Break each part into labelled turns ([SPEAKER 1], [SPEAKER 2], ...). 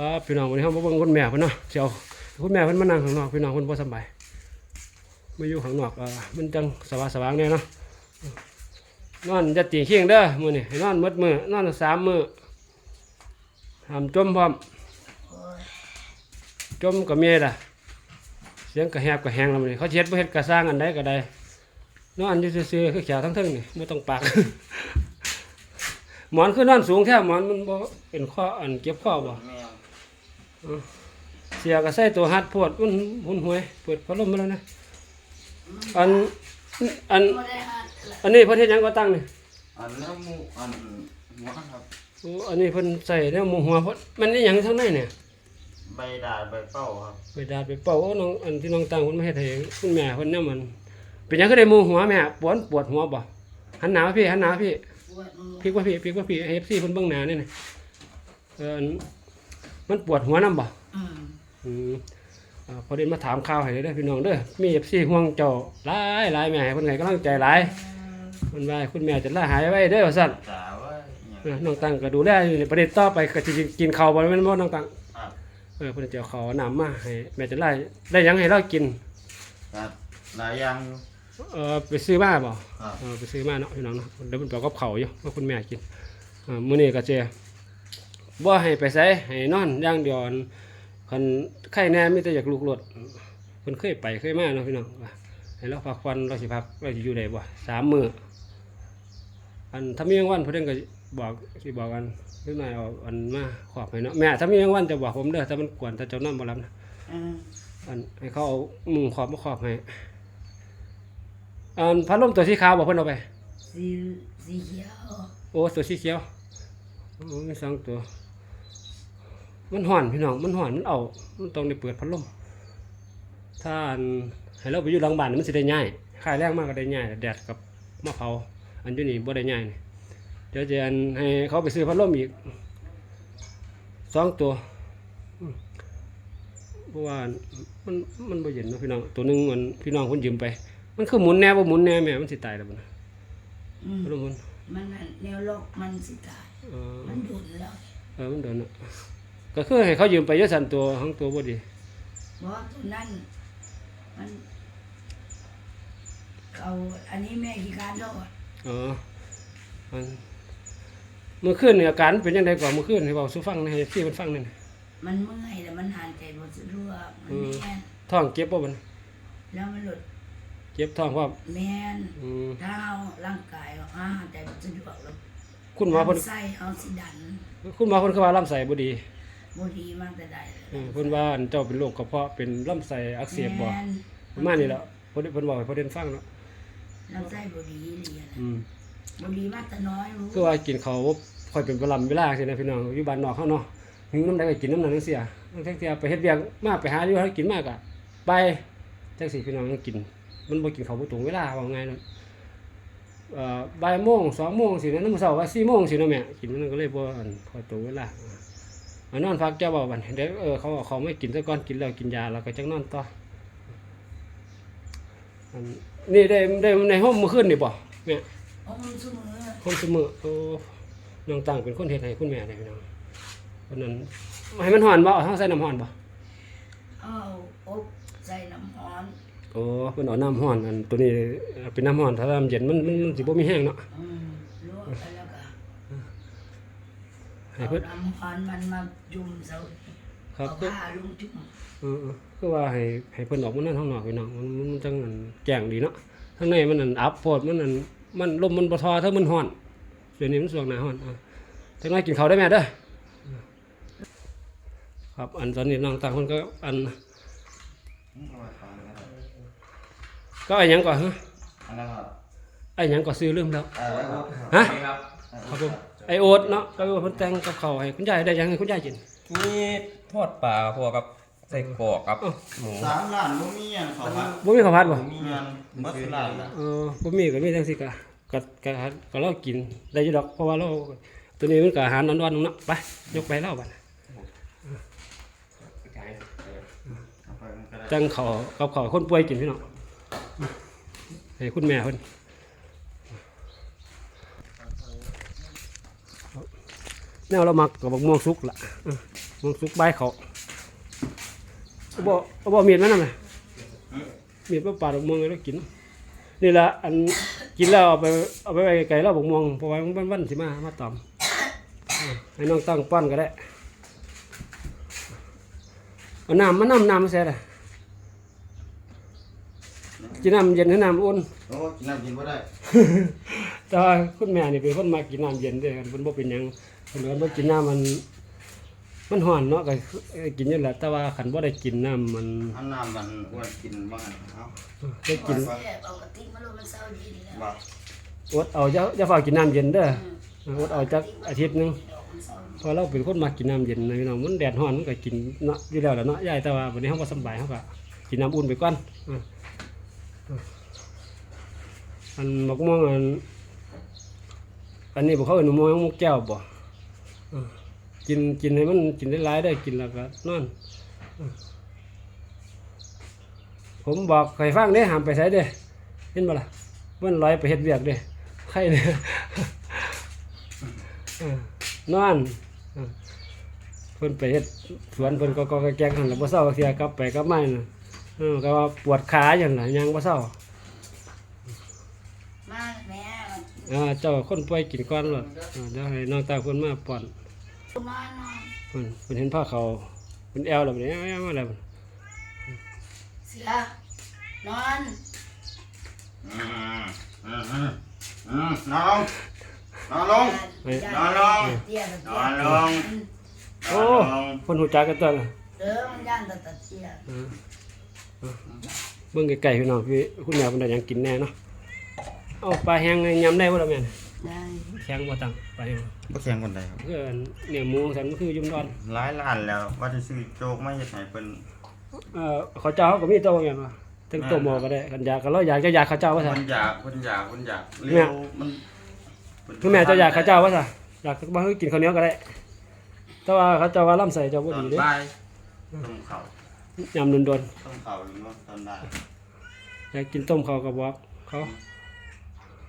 [SPEAKER 1] ครับพี่น้องวันนี้เฮามาเบิ่งคุณแม่เพิ่นเนาะสิเอาคุณแม่เพิ่นมานั่งข้างนอกพี่น้องเพิ่นบ่สบายมาอยู่ข้างนอกอ่มันจังสว่างสว่างแน่เนาะนอนจะตีเคียงเด้อมื้อนี้ให้นอนหมดมื้อนอนสามมื้อห้ามจมพร้อมจมก็มีล่ะเสียงก็แหบก็แหงแล้วมื้อนี้เขาเฮ็ดบ่เฮ็ดก็สร้างอันใดก็ได้นอนอยู่ซื่อๆคือแขวทั้งเทิงนี่บ่ต้องปากหมอนคือนอนสูงแท้หมอนมันบ่เป็นข้ออันเก็บข้อบ่
[SPEAKER 2] แมว
[SPEAKER 1] เสียก็ใส่ตัวหัดปวดมันหุ่นหวยเปิดพัดลมมาแล้วนะอันอัน
[SPEAKER 3] บ่ได้หา
[SPEAKER 1] อันนี้เพิ่นเฮ็ดหยังก็ตั้งนี่
[SPEAKER 2] อันแล้วหมูอันหัวครับ
[SPEAKER 1] โอ้อันนี้เพิ่นใส่แนวหมู่หัวเพิ่นมันนี่หยังข้างในเนี่ย
[SPEAKER 2] ใบดาดใบเป้าครับ
[SPEAKER 1] ไปดาดไปเป่าโอ้น้องอันที่น้องตั้งเพิ่นมาเฮ็ดให้คุณแม่เพิ่นเนี่ยมันเป็นหยังก็ได้หมู่หัวแม่ปวดปวดหัวบ่หันหน้ามาพี่หันหน้ามาพี่
[SPEAKER 3] ปวดมือ
[SPEAKER 1] พลิกมาพี่พลิกมาพี่ให้ FC เพิ่นเบิ่งหน้านี่น่ะเอออัน มันปวดหัวนํบ่
[SPEAKER 3] อืม
[SPEAKER 1] อืมอ่าพอดีมาถามข่าวให้เด้อพี่น้องเด้อมีเอฟซีห่วงเจ้าหลายหลายแม่ให้เพิ่นให้กำลังใจหลายเพิ่นว่าคุณแม่จะลาหายไว้เด้อว่าซั่น
[SPEAKER 2] จ๋าว่าอ
[SPEAKER 1] เออน้องตังก็ดูแลอยู่ในประเด็นต่อไปก็สิกินข้าวบ่แม่นบ่น้องตัง
[SPEAKER 2] ครับ
[SPEAKER 1] เออเพิ่นจะเอาข้าวเอาน้ำมาให้แม่จะไล่ได้หยังให้เรากิน
[SPEAKER 2] ครับหลายอย่างอยู่
[SPEAKER 1] เออไปซื้อมาบ่
[SPEAKER 2] ครับ
[SPEAKER 1] เออไปซื้อมาเนาะพี่น้องเนาะเดี๋ยวเพิ่นไปเอากับข้าวอยู่ให้คุณแม่กินเออมื้อนี้ก็จะ บ่ให้ไปไสให้นอนอย่างเดียวอันคันไข้แน่มีแต่อยากลุกรถเพิ่นเคยไปเคยมาเนาะพี่น้องว่าให้เราพักผ่อนเราสิพักเราสิอยู่ได้บ่สามมื้ออันถ้ามีกลางวันเพิ่นก็บอกสิบอกกันนิดหน่อยเอาอันมาขอบให้เนาะแม่ถ้ามีกลางวันจะบอกผมเด้อถ้ามันกวนถ้าเจ้านอนบ่หลับนะ
[SPEAKER 3] อืม
[SPEAKER 1] อันให้เขาเอามุงขอบมาขอบให้อันพัดลมตัวสีขาวบอกเพิ่นเอาไป
[SPEAKER 3] สีสีเขียว
[SPEAKER 1] โอ้ตัวสีเขียวโอ้มีสองตัว มันห่อนพี่น้อง มันห่อน มันเอา มันต้องได้เปิดพัดลม ถ้าอันให้เราไปอยู่หลังบ้านมันสิได้ง่ายค่ายแรงมากก็ได้ง่ายแดดกับมะเผาอันอยู่นี่บ่ได้ง่ายนี่เดี๋ยวจะอันให้เขาไปซื้อพัดลมอีกสองตัวอืมเพราะว่ามันมันบ่เย็นเนาะพี่น้อง ตัวหนึงมันพี่น้องคนยืมไป มันคือหมุนแน่บ่หมุนแน่แม่มันสิตายแล้วบ่นะ
[SPEAKER 3] อืม
[SPEAKER 1] พัดลมมัน
[SPEAKER 3] มันน่ะแนวโลกมันสิตาย
[SPEAKER 1] เออ
[SPEAKER 3] มันดุนแล้ว
[SPEAKER 1] เออมันโดนอะ ก็คือให้เขายืมไปเยอะสันตัวทั้งตัวบ่ดี
[SPEAKER 3] เพราะตัวนั้นมันเอาอันนี้แม่ขี้การโดด
[SPEAKER 1] เออมันเมื่อคืนเนี่ยอาการเป็นยังไงก่อนเมื่อคืนให้เบาสู้ฟังให้พี่มันฟังหนี่อย
[SPEAKER 3] มันเมื่อยแล้วมันหายใจบ่สะดวกมันแม่น
[SPEAKER 1] ท้องเก็บบ่มัน
[SPEAKER 3] แล้วมันหลุด
[SPEAKER 1] เก็บท้องว่า
[SPEAKER 3] แม่น
[SPEAKER 1] อืม
[SPEAKER 3] ถ้าเอาร่างกายเอาอาหารใจบ่สะดวกแล้ว
[SPEAKER 1] คุณหมอเพิ่น
[SPEAKER 3] ลำไส้เอาสิดัน
[SPEAKER 1] คุณหมอเพิ่นคือว่าลำไส้บ่ดี
[SPEAKER 3] บ่ดีมากแต่ใด
[SPEAKER 1] เออเพิ่นว่าอันเจ้าเป็นโรคกระเพาะเป็นลำไส้อักเสบบ่
[SPEAKER 3] แม่น
[SPEAKER 1] ประมาณนี้แหล้วเพิ่นเพิ่นบอกให้เพิ่นฟังเนาะ
[SPEAKER 3] ลำไส้บ่ดีเลยนะ
[SPEAKER 1] อืม
[SPEAKER 3] บ่ดีมากแต่น้อยรู้
[SPEAKER 1] คือว่ากินข้าวบ่ค่อยเป็นเวลาเวลาจังซี่นะพี่น้องอยู่บ้านนอกเฮาเนาะหิวน้ำใดก็กินน้ำนั้นจังซี่อะทั้งที่ไปเฮ็ดเวียกมาไปหาอยู่หากินมากอะไปจังซี่พี่น้องยังกิน มันบ่กินข้าวบ่ตรงเวลาว่าไงเนาะเอ่อบ่ายโมงสองโมงสินะน้ำมื้อเช้าว่า4โมงสิเนาะแม่กินมันก็เลยบ่อันพอตรงเวลาอะ นอนพักเจ้าเว้าบัดเดี๋ยวเออเขาเอาเขาไม่กินซะก่อนกินแล้วกินยาแล้วก็จังนอนต่ออันนี่ได้ได้ในห้องมื้อคืนนี่บ่แม่
[SPEAKER 3] เอามันซุมือ
[SPEAKER 1] คนเสมอโอ้น้องตังเป็นคนเฮ็ดให้คุณแม่ได้พี่น้องคนนั้นให้มันฮ้อนบ่เอาใส่น้ำฮ้อนบ่
[SPEAKER 3] เอาอบใส่น้ำร้อน
[SPEAKER 1] โอ้เพิ่นเอาน้ำฮ้อนอันตัวนี้เอาเป็นน้ำฮ้อนถ้าน้ำเย็นมันมันมันสิบ่มีแห้งเนาะ
[SPEAKER 3] อืมลวกไปแล้วก็
[SPEAKER 1] ให้
[SPEAKER 3] เอา
[SPEAKER 1] เพิ่น
[SPEAKER 3] น้ำร้อนมันมาจุ่มเสา
[SPEAKER 1] ครับ
[SPEAKER 3] เอา
[SPEAKER 1] ก็
[SPEAKER 3] ผ้าลงจุ่ม
[SPEAKER 1] เออๆคือว่าให้ให้เพิ่นออกมานั่นข้างนอกพี่น้องมันมันจังอันแจ้งดีเนาะข้างในมันอันอับโพดมันอันมันลมมันบ่ทอถ้ามันฮ้อนเดี๋ยวนี้มันสวงหน้าฮ้อนอะจังไดกินข้าวได้แม่เด้อครับอันตอนนี้น้องตังเพิ่นก็อัน
[SPEAKER 2] เอาไว้ฟังนะครับ
[SPEAKER 1] ก็ไอ้หยังก่อนฮะ
[SPEAKER 2] อันนั้นครับ
[SPEAKER 1] ไอ้หยังก็ซื้อลืมแล้ว
[SPEAKER 2] เอ่อครับ
[SPEAKER 1] ฮะ
[SPEAKER 2] ครับ
[SPEAKER 1] ครับผม ไอโอ๊ตเนาะก็เพิ่นแต่งกับเขาวให้คุณยายได้หยังให้คุณยายกิน
[SPEAKER 4] มีทอดปลาพวกกับใส่กรอกครับ หมู
[SPEAKER 2] สามล้านบ่มีอันเขาครับ
[SPEAKER 1] บ่มีข้าวผัดบ่
[SPEAKER 2] มีอันหมดล้านละ
[SPEAKER 1] เออบ่มีก็มีจังซี่ก็ก็ก็ก็เรากินได้อยู่ดอกเพราะว่าเราตัวนี้มันก็อาหารอ่อนๆเนาะไปยกไปแล้วบัด
[SPEAKER 2] เอาไปมันก็ได้
[SPEAKER 1] จังเขาวกับเขาวคนป่วยกินพี่น้องให้คุณแม่เพิ่น แนวเรามักกับบักม่วงสุกล่ะเออม่วงสุกใบายเขาเอาบ่เอาบ่มีดมันนั่นน่ะมีดมาปาดบักม่วงแล้วกินนี่ละอันกินแล้วเอาไปเอาไปไว้ไกลๆแล้วบักม่วงเพราะว่ามันวันๆสิมามาตอมเออให้น้องตั้งป้อนก็ได้เอาน้ำมาน้ำน้ำมาแซ่ละกินน้ำเย็นให้น้ำอุ่น
[SPEAKER 2] โอ้กินน้ำกินบ่ได้
[SPEAKER 1] แต่ว่าคุณแม่นี่เป็นคนมากินน้ำเย็นเด้อเพิ่นบ่เป็นหยัง เพิ่นก็บ่กินน้ำมัน มันร้อนเนาะก็กินอยู่แหละแต่ว่าคันบ่ได้กินน้ำมัน
[SPEAKER 2] อันน้ำมันอ้วนกินบ้างเอา
[SPEAKER 1] ได้กิน
[SPEAKER 3] แซ่บเอากะทิมาลงมันเศร้าดีแล้ว
[SPEAKER 2] บ่
[SPEAKER 1] อดเอาอย่าอย่าฝากกินน้ำเย็นเด้ออดเอาจักอาทิตย์หนึง
[SPEAKER 3] ดอกมันเศร้า
[SPEAKER 1] เพอเราเป็นคนมากินน้ำเย็นนะพี่น้องมันแดดร้อนมันก็กินเนาะอยู่แล้วแหละเนาะยายแต่ว่าวันนี้เฮาบ่สำบายเฮาก็กินน้ำอุ่นไปก่อนอะอะอันมะม่วงอันอันนี้บ่เขาเอิ้นมะม่วงมุกแก้วบ่ กินกินให้มันกินได้หลายได้กินแล้วก็นอนอืมผมบอกใครฟังเด้ห้ามไปใส่เด้เห็นบ่ล่ะมันลอยไปเฮ็ดเวียกเด้ใครเด้เออนอนเออเพิ่นไปเฮ็ดสวนเพิ่นก็ก็แกงหั่นแล้วบ่เซาเที่ยกลับไปกลับมาน่ะเออก็ว่าปวดขาอย่างน่ะยังบ่เซา
[SPEAKER 3] มาแม่
[SPEAKER 1] อ่าเจ้าคนป่วยกินก่อนโลดเออเดี๋ยวให้น้องตาเพิ่นมาป้อน
[SPEAKER 3] นอนนอน
[SPEAKER 1] เพิ่นเพิ่นเห็นผ้าเขาวเพิ่นแอวแล้วบัดนี้แอวมาแล้วบัด
[SPEAKER 3] เสือนอน
[SPEAKER 2] อืมอืมอืมอืมนอนลงนอนลง นอนลง
[SPEAKER 3] เตี้ย
[SPEAKER 2] นอนลง
[SPEAKER 1] โอ้เพิ่นฮู้จักกันตัวน่ะ
[SPEAKER 3] เด้อมันย่านตะตะเตี้ย
[SPEAKER 1] เออเออเบิ่งไกลๆพี่น้องพี่คุณแม่เพิ่นได้หยังกินแน่เนาะเอาปลาแห้งยำได้บ่ล่ะแม่น
[SPEAKER 3] ได้
[SPEAKER 1] แข็งบ่ตังปลาแห้ง
[SPEAKER 2] บ่แข็งคนใดครับ
[SPEAKER 1] คืออันเนี่ยหมูสันมันคือยุ่มดอน
[SPEAKER 2] หลายล้านแล้ว ว่าจะซื้อโจ๊กมาเฮ็ดให้เพิ่น
[SPEAKER 1] เอ่อข้าวเจ้าเขาก็มีโตแม่นบ่ถึงโตหม้อก็ได้กันอยากก็เราอยากจะอยากข้าวเจ้าว่าซั่น
[SPEAKER 2] เพิ่นอยากเพิ่นอยากเพิ่นอยาก
[SPEAKER 1] แม่
[SPEAKER 2] เร็วมันเพิ่น
[SPEAKER 1] คือแม่เจะอยากข้าวเจ้าว่าซั่นอยากบ่คือกินข้าวเหนียวก็ได้ แต่ว่าข้าวเจ้าว่าลำไส้เจ้าบ่
[SPEAKER 2] ตอ
[SPEAKER 1] ดี
[SPEAKER 2] น
[SPEAKER 1] เด้
[SPEAKER 2] บ่ายต้มข้าวยำ
[SPEAKER 1] โดน
[SPEAKER 2] ต้มข้าวหรือว่าตอนบ่าย
[SPEAKER 1] ๆอยากกินต้มข้าวก็บอกเขา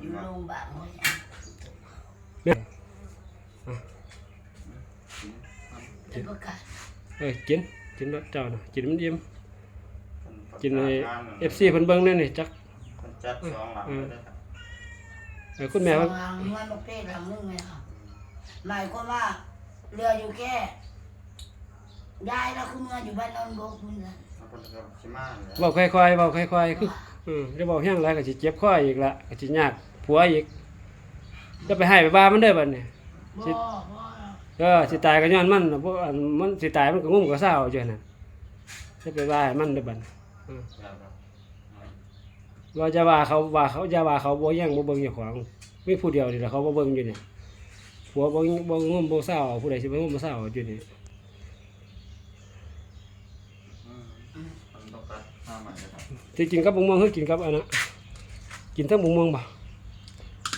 [SPEAKER 3] อยู่โรงพยาบาลหัวใหญ่
[SPEAKER 1] เนี่ย
[SPEAKER 3] เป็นประกาศ
[SPEAKER 1] เอ้ยกินกินรสเจ้าน่ะกินมันยิ้ม
[SPEAKER 2] เพิ่ประาศ
[SPEAKER 1] กินใน
[SPEAKER 2] งาน
[SPEAKER 1] FC เพิ่นเบิ่งแน่นี่จัก
[SPEAKER 2] เพิ่นจัดสองหลังเลยนะครับ
[SPEAKER 1] เออคุณแม่
[SPEAKER 3] ส
[SPEAKER 1] ว่า
[SPEAKER 3] องหลังนวลมาเป้หลังนึงไหมครับ หมายความว่าเรืออยู่แค่ยายแล้วคุณเมื่ออยู่บ้านนอนโบกคุณนะ
[SPEAKER 2] แล้วเพิ่นก็สิมาแล้ว
[SPEAKER 1] เว้าค่อยๆเว้าค่อยๆคืออืมจะเว้าแห้งหลายก็สิเจ็บคออีกละก็สิยากผัวอีก จะไปให้ไปบ้ามันเด้อบัดนี้
[SPEAKER 3] บ่บ่
[SPEAKER 1] ก็สิตายก็ย้อนมันน่ะบ่อันมันสิตายมันก็งุ่มก็เศร้าอยู่หั่นน่ะจะไปว่าให้มันเด้อบัดนี้อืมว่าจะว่าเขาว่าเขาจะว่าเขาบ่แย่งบ่เบิ่งเจ้าของมีผู้เดียวนี่แหละเขาบ่เบิ่งอยู่นี่ผัวบ่บ่งุ่มบ่เศร้าผู้ใดสิไปงุ่มบ่เศร้าอยู่นี่
[SPEAKER 2] อืมเพิ่นต้องการห้าใหม่นะครับ
[SPEAKER 1] ที่กินกับบ่ม่วงคือกินกับอันน่ะกินทั้งบ่ม่วงบ่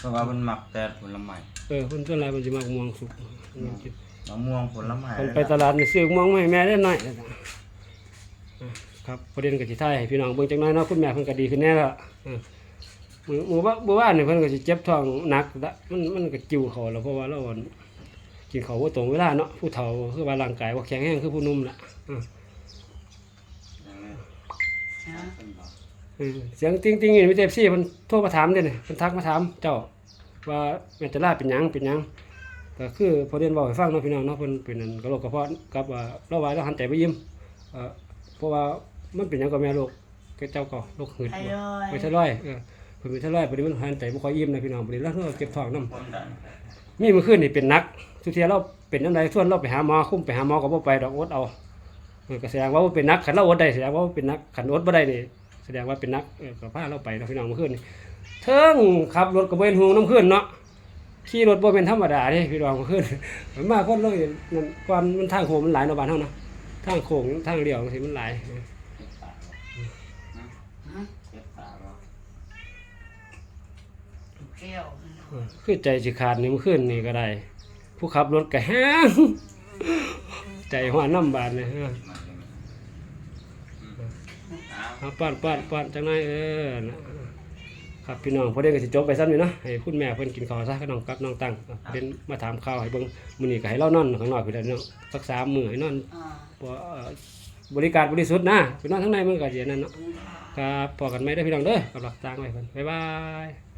[SPEAKER 2] เพราะว่าเพิ่นมักแต่ผลไม้
[SPEAKER 1] เออเพิ่นส่วนหลายเพิ่นสิมักม่วงสุกม่วงกิน
[SPEAKER 2] มะม่วงผลไม้
[SPEAKER 1] เพิ่นไปตลาดนี่ซื้อม่วงมาให้แม่ได้หน่อยนะอ่าครับประเด็นก็สิถ่ายให้พี่น้องเบิ่งจักหน่อยเนาะคุณแม่เพิ่นก็ดีขึ้นแน่แล้วเออมื้อมื้อว่ามื้อวานนี่เพิ่นก็สิเจ็บท้องหนักละมันมันก็จิ้วเขาแล้วเพราะว่าเราอั่นกินข้าวบ่ตรงเวลาเนาะผู้เฒ่าคือว่าร่างกายบ่แข็งแรงคือผู้หนุ่มล่ะอ่า
[SPEAKER 2] อย่างนี้
[SPEAKER 3] ฮะ
[SPEAKER 2] เพิ่นบอก
[SPEAKER 1] เออเสียงติ๊งๆนี่มีแต่ FC เพิ่นโทรมาถามเด้นี่เพิ่นทักมาถามเจ้าว่าแม่จะลาเป็นหยังเป็นหยังก็คือพอเรียนบอกให้ฟังเนาะพี่น้องเนาะเพิ่นเป็นนั่นกระโหลกกระเพาะกับว่าเราว่าเราหันใจไปยิ้มเอ่อเพราะว่ามันเป็นหยังกับแม่ลูกก็เจ้าก็โรคหืด
[SPEAKER 3] ไท
[SPEAKER 1] บ่
[SPEAKER 3] รอย
[SPEAKER 1] ไปไทรอยด์เออเพิ่นเป็นไทรอยด์บัดนี้มันหันใจบ่ค่อยอิ่มนะพี่น้องบัดนี้แล้วเราเก็บท้องนํ
[SPEAKER 2] คนดัน
[SPEAKER 1] มีมื้อคืนนี่เป็นหนัก ทุกเที่ยเราเป็นจังไดส่วนเราไปหาหมอคุ้มไปหาหมอก็บ่ไปดอกอดเอาเออก็แสดงว่าบ่เป็นหนักคันเราอดได้แสดงว่าบ่เป็นหนักคันอดบ่ได้นี่แส ดงว่าเป็นหนักเออก็พาเราไปเนาะพี่น้องมื้อคืนนี่เทิงขับรถก็บ่เห็นห่วงน้ำคืนเนาะขี่รถบ่เป็นธรรมดาเด้พี่น้องขึ้นมันมาคนเลยนั่นความมันทางโค้งมันหลายเนาะบ้านเฮานะทางโค้งทางเลี้ยวสิมันหลาย
[SPEAKER 2] เก็บตาบ่เก็บตาบ่
[SPEAKER 3] แก้ว
[SPEAKER 1] เออคือใจสิขาดนี่มันขึ้นนี่ก็ได้ ผู้ขับรถก็แห้งใจหัวน้ำบาดเลย เออ
[SPEAKER 2] มาเลยอืมเอา
[SPEAKER 1] เอาป้อนป้อนป้อนจังหน่อยเออนะครับพี่น้องพอเด่นก็สิจบไปซ้ำนี่เนาะให้คุณแม่เพิ่นกินข้าวซะกับน้องกับน้องตั้งอะพอเด่นมาถามข่าวให้เบิ่งมื้อนี้ก็ให้เรานอนข้างนอกพี่แล้วเนาะสักสามมื้อให้นอน
[SPEAKER 3] อ่า
[SPEAKER 1] บ่เอ่อบริการบริสุทธิ์นะไปนอนข้างในมันก็สิอันนั้นเนาะ
[SPEAKER 3] คุณค่ะ
[SPEAKER 1] ครับพอกันไหมได้อพี่น้องเด้อกับหลักทางไว้เพิ่นบ๊ายบาย